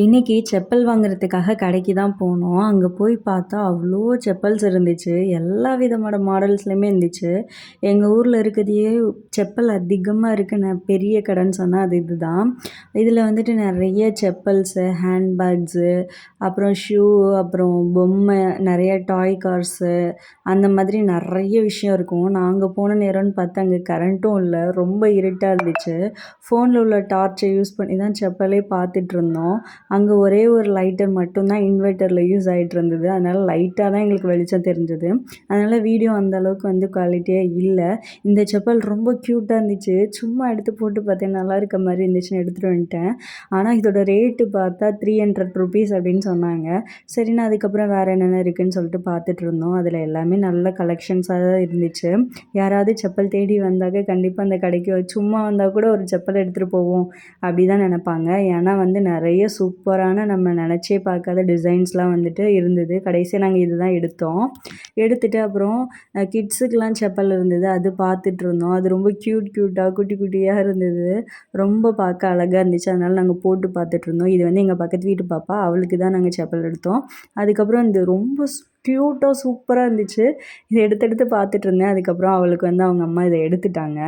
இன்னைக்கு செப்பல் வாங்குறதுக்காக கடைக்கு தான் போனோம். அங்கே போய் பார்த்தா அவ்வளோ செப்பல்ஸ் இருந்துச்சு. எல்லா விதமான மாடல்ஸ்லையுமே இருந்துச்சு. எங்கள் ஊரில் இருக்கிறதையே செப்பல் அதிகமாக இருக்குன்னு பெரிய கடைன்னு சொன்னால் அது இதுதான். இதில் வந்துட்டு நிறைய செப்பல்ஸு ஹேண்ட்பேக்ஸு அப்புறம் ஷூ அப்புறம் பொம்மை நிறைய டாய் கார்ஸு அந்த மாதிரி நிறைய விஷயம் இருக்கும். நாங்கள் போன நேரம்னு பார்த்தா அங்கே கரண்ட்டும் இல்லை. ரொம்ப இருட்டாக இருந்துச்சு. ஃபோனில் உள்ள டார்ச்சை யூஸ் பண்ணி தான் செப்பலே பார்த்துட்ருந்தோம் அங்கே ஒரே ஒரு லைட்டர் மட்டும்தான் இன்வெர்ட்டரில் யூஸ் ஆகிட்டு இருந்தது. அதனால் லைட்டாக தான் எங்களுக்கு வெளிச்சம் தெரிஞ்சது. அதனால் வீடியோ அந்த அளவுக்கு வந்து குவாலிட்டியாக இல்லை. இந்த செப்பல் ரொம்ப க்யூட்டாக இருந்துச்சு. சும்மா எடுத்து போட்டு பார்த்தேன். நல்லா இருக்க மாதிரி இருந்துச்சுன்னு எடுத்துகிட்டு வந்துட்டேன். ஆனால் இதோட ரேட்டு பார்த்தா த்ரீ ஹண்ட்ரட் ருபீஸ் அப்படின்னு சொன்னாங்க. சரின்னு அதுக்கப்புறம் வேறு என்னென்ன இருக்குதுன்னு சொல்லிட்டு பார்த்துட்டு இருந்தோம். அதில் எல்லாமே நல்ல கலெக்ஷன்ஸாக தான் இருந்துச்சு. யாராவது செப்பல் தேடி வந்தாக்க கண்டிப்பாக அந்த கடைக்கு சும்மா வந்தால் கூட ஒரு செப்பல் எடுத்துகிட்டு போவோம். அப்படி தான் நினப்பாங்க. ஏன்னா வந்து நிறைய சூப் சூப்பரான நம்ம நினச்சே பார்க்காத டிசைன்ஸ்லாம் வந்துட்டு இருந்தது. கடைசியாக நாங்கள் இது தான் எடுத்தோம். எடுத்துகிட்டு அப்புறம் கிட்ஸுக்கெலாம் செப்பல் இருந்தது. அது பார்த்துட்டு இருந்தோம். அது ரொம்ப க்யூட் க்யூட்டாக குட்டி குட்டியாக இருந்தது. ரொம்ப பார்க்க அழகாக இருந்துச்சு. அதனால் நாங்கள் போட்டு பார்த்துட்டு இருந்தோம். இது வந்து எங்கள் பக்கத்து வீட்டு பாப்பா. அவளுக்கு தான் நாங்கள் செப்பல் எடுத்தோம். அதுக்கப்புறம் இந்த ரொம்ப க்யூட்டாக சூப்பராக இருந்துச்சு. இதை எடுத்து எடுத்து பார்த்துட்டு இருந்தேன். அதுக்கப்புறம் அவளுக்கு வந்து அவங்க அம்மா இதை எடுத்துட்டாங்க.